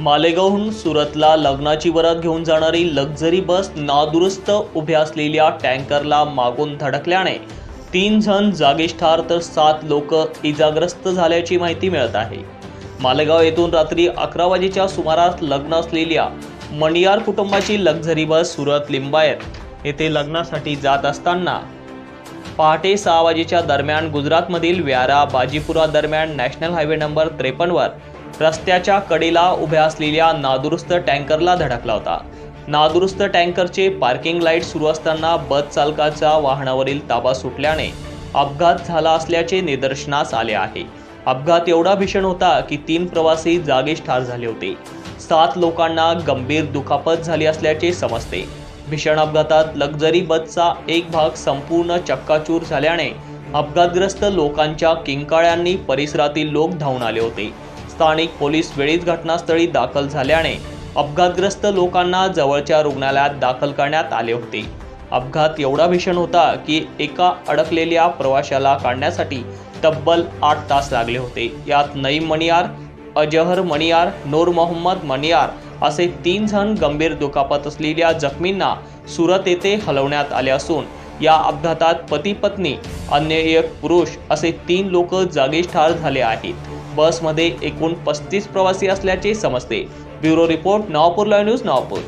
मालेगावहून सुरतला लग्नाची वरात घेऊन जाणारी लक्झरी बस नादुरुस्त उभ्या असलेल्या टँकरला मागून धडकल्याने तीन जण जागीच ठार तर सात लोक इजाग्रस्त झाल्याची माहिती मिळत आहे. मालेगाव येथून रात्री अकरा वाजेच्या सुमारास लग्न असलेल्या मणियार कुटुंबाची लक्झरी बस सुरत लिंबायत येथे लग्नासाठी जात असताना पहाटे सहा वाजेच्या दरम्यान गुजरातमधील व्यारा बाजीपुरा दरम्यान नॅशनल हायवे नंबर त्रेपन्नवर रस्त्याच्या कडेला उभ्या असलेल्या नादुरुस्त टँकरला धडकला होता. नादुरुस्त टँकरचे पार्किंग लाइट सुरू असताना बस चालकाचा वाहनावरील ताबा सुटल्याने अपघात झाला असल्याचे निदर्शनास आले आहे. अपघात एवढा भीषण होता की तीन प्रवासी जागीच ठार झाले होते. सात लोकांना गंभीर दुखापत झाली असल्याचे समजते. भीषण अपघातात लक्झरी बसचा एक भाग संपूर्ण चक्काचूर झाल्याने अपघातग्रस्त लोकांच्या किंकाळ्यांनी परिसरातील लोक धावून आले होते. स्थानिक पोलीस वेळीच घटनास्थळी दाखल झाल्याने अपघातग्रस्त लोकांना जवळच्या रुग्णालयात दाखल करण्यात आले होते. अपघात एवढा भीषण होता की एका अडकलेल्या प्रवाशाला काढण्यासाठी तब्बल आठ तास लागले होते. यात नईम मणियार अजहर मणियार नूर मोहम्मद मणियार असे तीन जण गंभीर दुखापत असलेल्या जखमींना सुरत येथे हलवण्यात आले असून या अपघातात पती पत्नी अन्य एक पुरुष असे तीन लोक जागीच ठार झाले आहेत. बसमध्ये एकूण पस्तीस प्रवासी असल्याचे समजते. Bureau report Navapur live news Navapur.